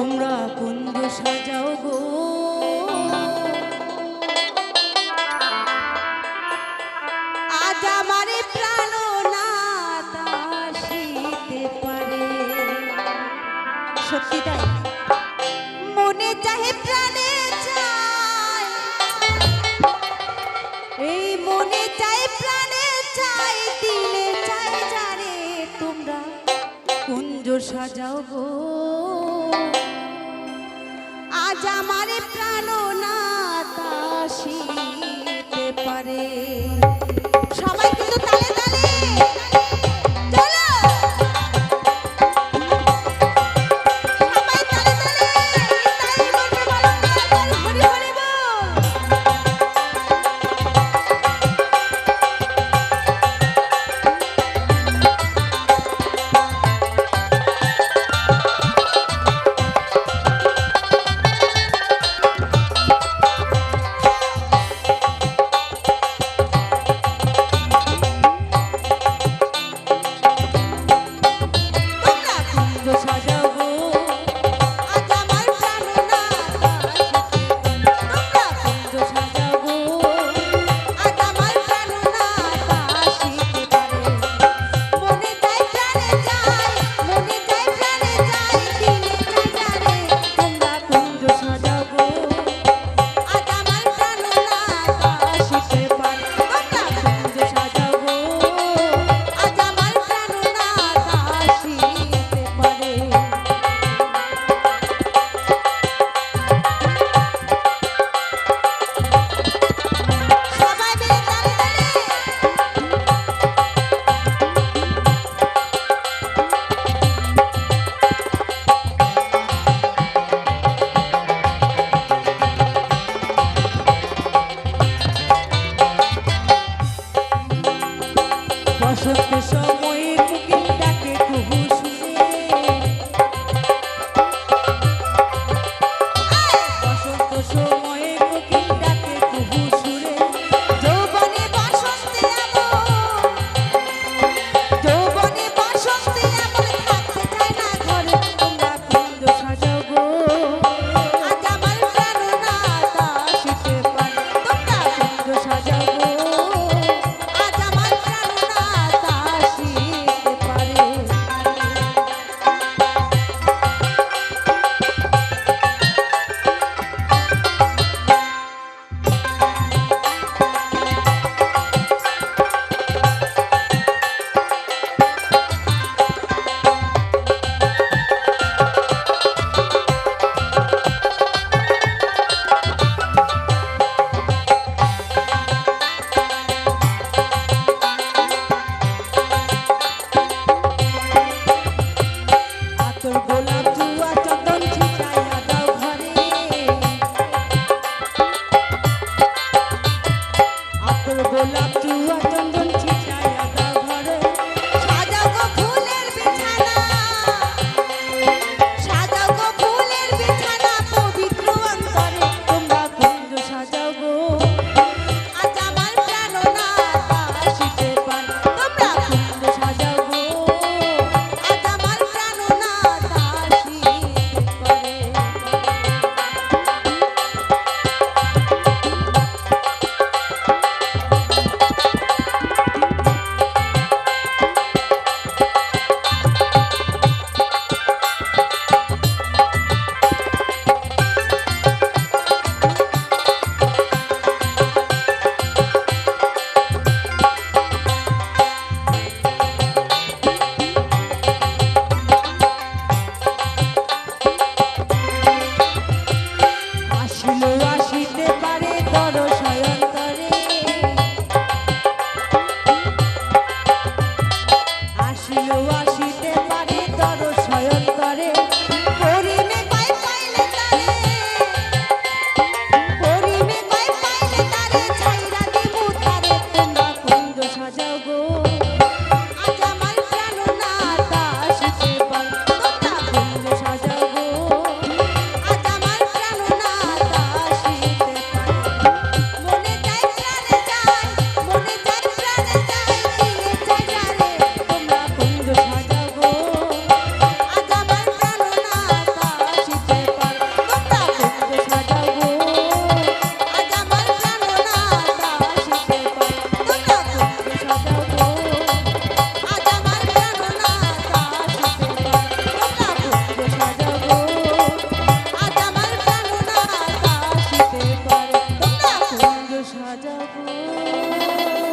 তোমরা কুঞ্জ সাজাও গো? আজ আমারে প্রাণ না দাসিতে সত্যি তাই? মনে চাহে প্রাণে চায়। এই মনে চাই প্রাণে চাই দিলে চাই জানে তোমরা কুঞ্জ সাজাও গো। আজ প্রাণ না তাসিতে পারে। সবাই কিন্তু তালে তালে। হাসিতে সাজাবো